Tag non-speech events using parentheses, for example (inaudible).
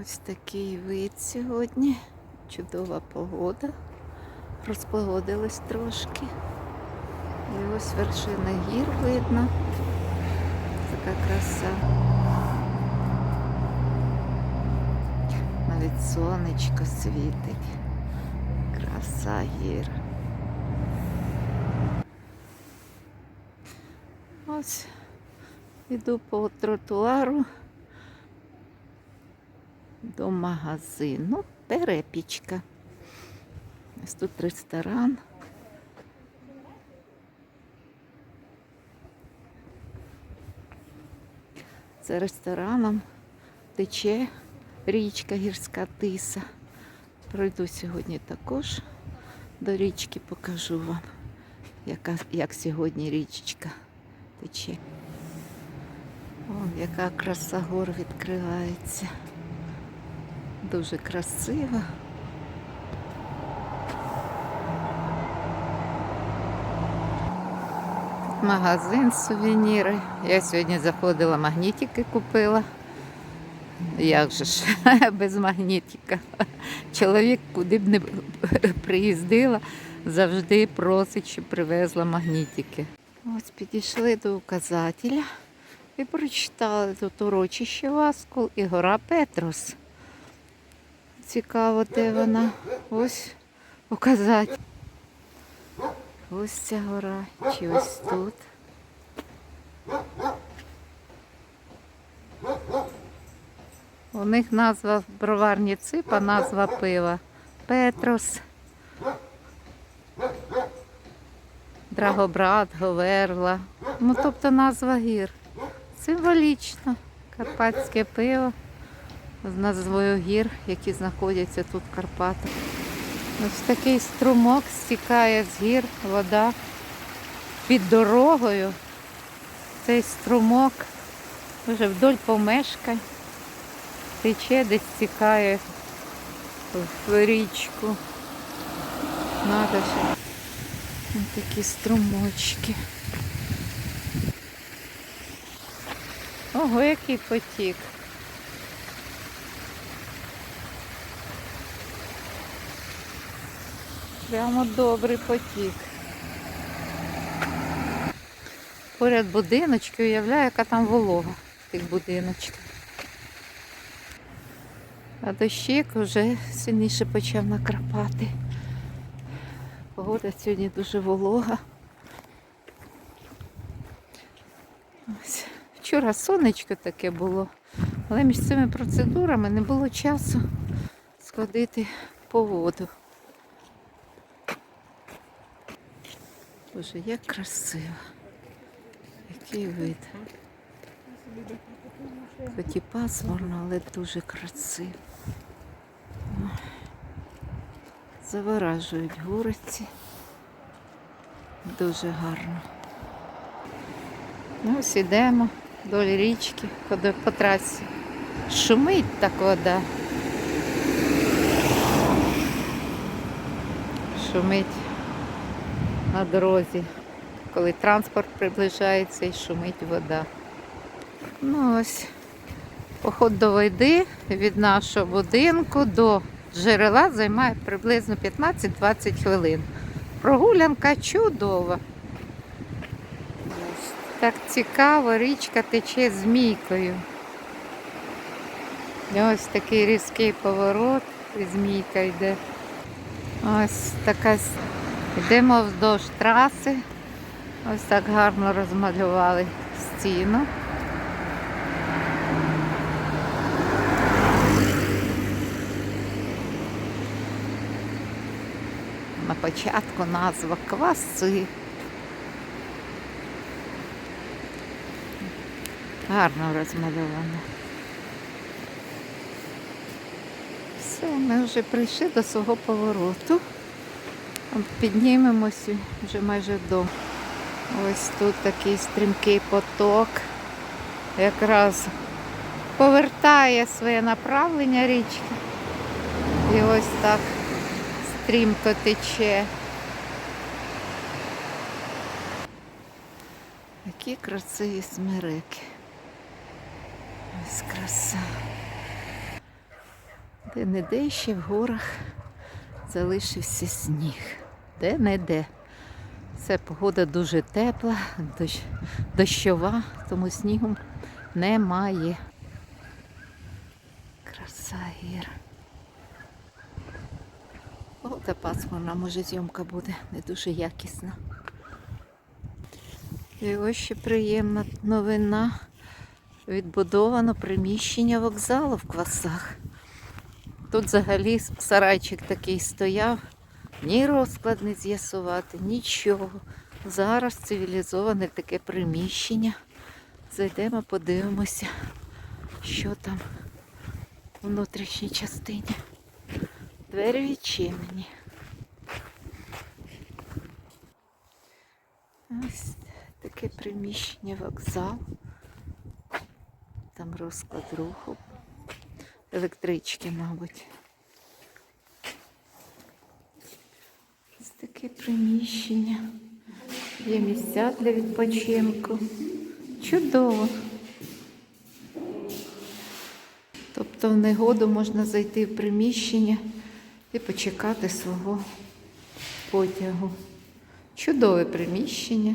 Ось такий вид сьогодні. Чудова погода. Розпогодилось трошки. І ось вершина гір видно. Така краса. Навіть сонечко світить. Краса гір. Ось іду по тротуару до магазину Перепічка. Ось тут ресторан. За рестораном тече річка Гірська Тиса. Пройду сьогодні також до річки, покажу вам, яка, як сьогодні річечка тече. О, яка краса гор відкривається. Дуже красиво. Магазин сувеніри. Я сьогодні заходила, магнітики купила. Як же ж, (laughs) без магнітика. Чоловік, куди б не приїздила, завжди просить, щоб привезла магнітики. Ось підійшли до указателя і прочитали тут урочище Васкул і гора Петрос. Цікаво, де вона. Ось указати. Ось ця гора, чи ось тут. У них назва броварні ципа, назва пива. Петрос. Драгобрат, Говерла. Ну, тобто назва гір. Символічно. Карпатське пиво з назвою гір, які знаходяться тут в Карпатах. Ось такий струмок стікає з гір, вода під дорогою. Цей струмок вже вдоль помешкань тече, десь стікає в річку. Надо ще такі струмочки. Ого, який потік. Прямо добрий потік. Поряд будиночки, уявляю, яка там волога в тих будиночках. А дощик вже сильніше почав накрапати. Погода сьогодні дуже волога. Ось. Вчора сонечко таке було, але між цими процедурами не було часу сходити по воду. Боже, як красиво. Який вид. Хоч і пасмурно, але дуже красиво. Заворажують вулиці. Дуже гарно. Ну, ось ідемо вдоль річки, по трасі. Шумить так вода. Шумить на дорозі, коли транспорт приближається і шумить вода. Ну ось поход до води від нашого будинку до джерела займає приблизно 15-20 хвилин. Прогулянка чудова. Так цікаво, річка тече змійкою. Ось такий різкий поворот, і змійка йде. Ось така йдемо вздовж траси. Ось так гарно розмалювали стіну. На початку назва кваси. Гарно розмальовано. Все, ми вже прийшли до свого повороту. Піднімемося вже майже до. Ось тут такий стрімкий поток. Якраз повертає своє направлення річки. І ось так стрімко тече. Які красиві смерики. Ось краса. Де-не-де ще в горах залишився сніг. Де-не-де. Це погода дуже тепла, дощ, дощова, тому снігу немає. Краса гір. О, та пасмурна, може зйомка буде не дуже якісна. І ось ще приємна новина. Відбудовано приміщення вокзалу в квасах. Тут взагалі сарайчик такий стояв, ні розклад не з'ясувати, нічого. Зараз цивілізоване таке приміщення. Зайдемо, подивимося, що там у внутрішній частині. Двері відчинені. Ось таке приміщення вокзал. Там розклад руху. Електрички, мабуть. Ось таке приміщення. Є місця для відпочинку. Чудово. Тобто в негоду можна зайти в приміщення і почекати свого потягу. Чудове приміщення.